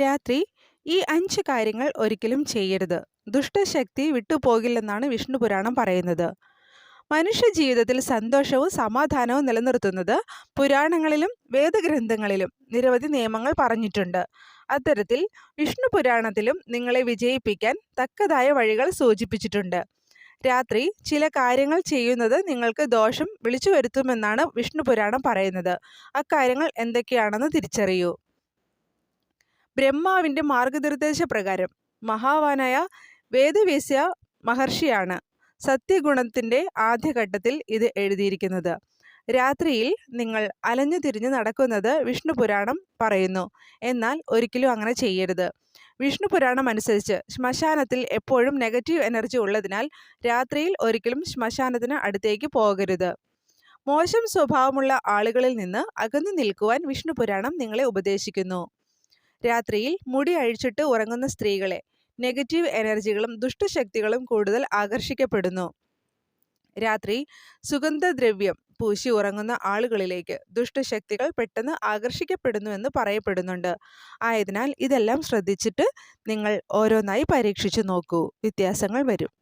രാത്രി ഈ അഞ്ച് കാര്യങ്ങൾ ഒരിക്കലും ചെയ്യരുത്. ദുഷ്ടശക്തി വിട്ടുപോകില്ലെന്നാണ് വിഷ്ണു പുരാണം പറയുന്നത്. മനുഷ്യ ജീവിതത്തിൽ സന്തോഷവും സമാധാനവും നിലനിർത്തുന്നത് പുരാണങ്ങളിലും വേദഗ്രന്ഥങ്ങളിലും നിരവധി നിയമങ്ങൾ പറഞ്ഞിട്ടുണ്ട്. അത്തരത്തിൽ വിഷ്ണു പുരാണത്തിലും നിങ്ങളെ വിജയിപ്പിക്കാൻ തക്കതായ വഴികൾ സൂചിപ്പിച്ചിട്ടുണ്ട്. രാത്രി ചില കാര്യങ്ങൾ ചെയ്യുന്നത് നിങ്ങൾക്ക് ദോഷം വിളിച്ചു വരുത്തുമെന്നാണ് വിഷ്ണു പുരാണം പറയുന്നത്. അക്കാര്യങ്ങൾ എന്തൊക്കെയാണെന്ന് തിരിച്ചറിയൂ. ബ്രഹ്മാവിന്റെ മാർഗനിർദ്ദേശപ്രകാരം മഹാവാനായ വേദവ്യസ്യ മഹർഷിയാണ് സത്യഗുണത്തിന്റെ ആദ്യഘട്ടത്തിൽ ഇത് എഴുതിയിരിക്കുന്നത്. രാത്രിയിൽ നിങ്ങൾ അലഞ്ഞു തിരിഞ്ഞ് നടക്കുന്നത് വിഷ്ണു പുരാണം പറയുന്നു. എന്നാൽ ഒരിക്കലും അങ്ങനെ ചെയ്യരുത്. വിഷ്ണു പുരാണം അനുസരിച്ച് ശ്മശാനത്തിൽ എപ്പോഴും നെഗറ്റീവ് എനർജി ഉള്ളതിനാൽ രാത്രിയിൽ ഒരിക്കലും ശ്മശാനത്തിന് അടുത്തേക്ക് പോകരുത്. മോശം സ്വഭാവമുള്ള ആളുകളിൽ നിന്ന് അകന്നു നിൽക്കുവാൻ വിഷ്ണു പുരാണം നിങ്ങളെ ഉപദേശിക്കുന്നു. രാത്രിയിൽ മുടി അഴിച്ചിട്ട് ഉറങ്ങുന്ന സ്ത്രീകളെ നെഗറ്റീവ് എനർജികളും ദുഷ്ടശക്തികളും കൂടുതൽ ആകർഷിക്കപ്പെടുന്നു. രാത്രി സുഗന്ധദ്രവ്യം പൂശി ഉറങ്ങുന്ന ആളുകളിലേക്ക് ദുഷ്ടശക്തികൾ പെട്ടെന്ന് ആകർഷിക്കപ്പെടുന്നുവെന്ന് പറയപ്പെടുന്നുണ്ട്. ആയതിനാൽ ഇതെല്ലാം ശ്രദ്ധിച്ചിട്ട് നിങ്ങൾ ഓരോന്നായി പരീക്ഷിച്ചു നോക്കൂ. വ്യത്യാസങ്ങൾ വരും.